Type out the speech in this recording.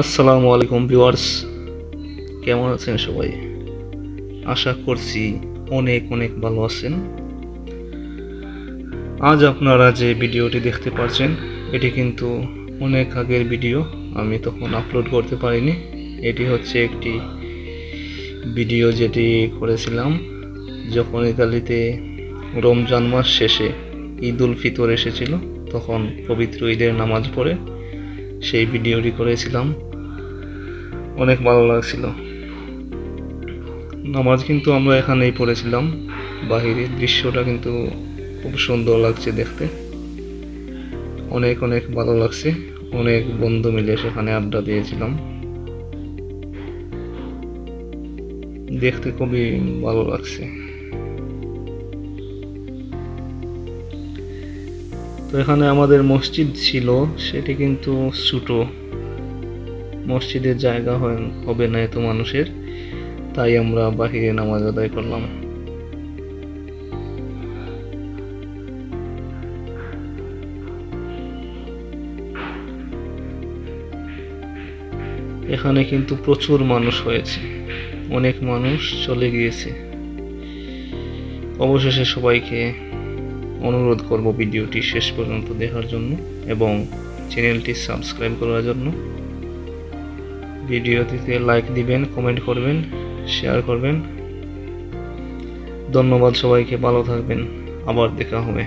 আসসালামু আলাইকুম ভিউয়ার্স। কেমন আছেন সবাই? আশা করছি অনেক অনেক ভালো আছেন। আজ আপনারা যে ভিডিওটি দেখতে পাচ্ছেন এটি কিন্তু অনেক আগের ভিডিও, আমি তখন আপলোড করতে পারিনি। এটি হচ্ছে একটি ভিডিও যেটি করেছিলাম যখন ইতালিতে রমজান মাস শেষে ঈদ উল ফিতর এসেছিল, তখন পবিত্র ঈদের নামাজ পড়ে সেই ভিডিওটি করেছিলাম। অনেক ভালো লাগছিল। নামাজ কিন্তু আমরা এখানেই পড়েছিলাম। বাহিরের দৃশ্যটা কিন্তু খুব সুন্দর লাগছে দেখতে। অনেক অনেক ভালো লাগছে। অনেক বন্ধু মিলে সেখানে আড্ডা দিয়েছিলাম। দেখতে খুবই ভালো লাগছে। তো এখানে আমাদের মসজিদ ছিল, সেটি কিন্তু ছোটো। মসজিদের জায়গা হবে না এত মানুষের। তাই আমরা বাহিরে নামাজ আদায় করলাম। এখানে কিন্তু প্রচুর মানুষ হয়েছে। অনেক মানুষ চলে গিয়েছে। অবশেষে সবাইকে অনুরোধ করব ভিডিওটি শেষ পর্যন্ত দেখার জন্য এবং চ্যানেলটি সাবস্ক্রাইব করার জন্য। ভিডিওটিতে লাইক দিবেন কমেন্ট করবেন শেয়ার করবেন। ধন্যবাদ সবাইকে ভালো থাকবেন। আবার দেখা হবে।